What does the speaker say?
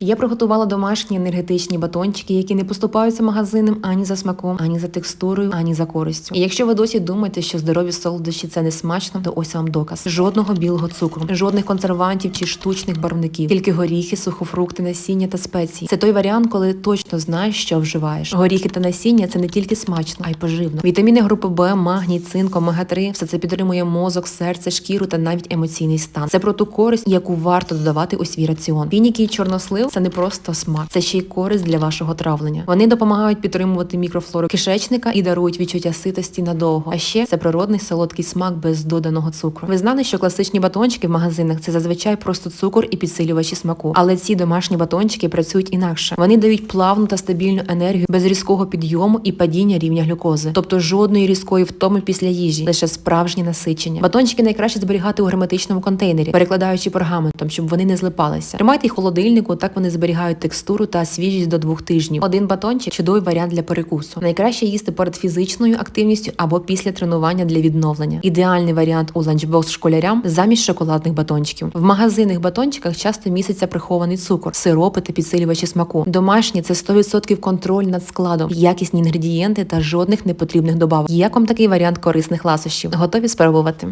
Я приготувала домашні енергетичні батончики, які не поступаються магазинам ані за смаком, ані за текстурою, ані за користю. І якщо ви досі думаєте, що здорові солодощі це не смачно, то ось вам доказ: жодного білого цукру, жодних консервантів чи штучних барвників, тільки горіхи, сухофрукти, насіння та спеції. Це той варіант, коли точно знаєш, що вживаєш. Горіхи та насіння це не тільки смачно, а й поживно. Вітаміни групи Б, магній, цинк, омега 3 все це підтримує мозок, серце, шкіру та навіть емоційний стан. Це про ту користь, яку варто додавати у свій раціон. Фініки і чорнослив це не просто смак, це ще й користь для вашого травлення. Вони допомагають підтримувати мікрофлору кишечника і дарують відчуття ситості надовго. А ще це природний солодкий смак без доданого цукру. Ви знали, що класичні батончики в магазинах це зазвичай просто цукор і підсилювачі смаку. Але ці домашні батончики працюють інакше. Вони дають плавну та стабільну енергію без різкого підйому і падіння рівня глюкози, тобто жодної різкої втоми після їжі, лише справжнє насичення. Батончики найкраще зберігати у герметичному контейнері, перекладаючи пергаментом, щоб вони не злипалися. Тримайте їх холодильнику, так вони зберігають текстуру та свіжість до двох тижнів. Один батончик чудовий варіант для перекусу. Найкраще їсти перед фізичною активністю або після тренування для відновлення. Ідеальний варіант у ланчбокс школярям замість шоколадних батончиків. В магазинних батончиках часто міститься прихований цукор, сиропи та підсилювачі смаку. Домашні це 100% контроль над складом, якісні інгредієнти та жодних непотрібних добавок. Як вам такий варіант корисних ласощів? Готові спробувати?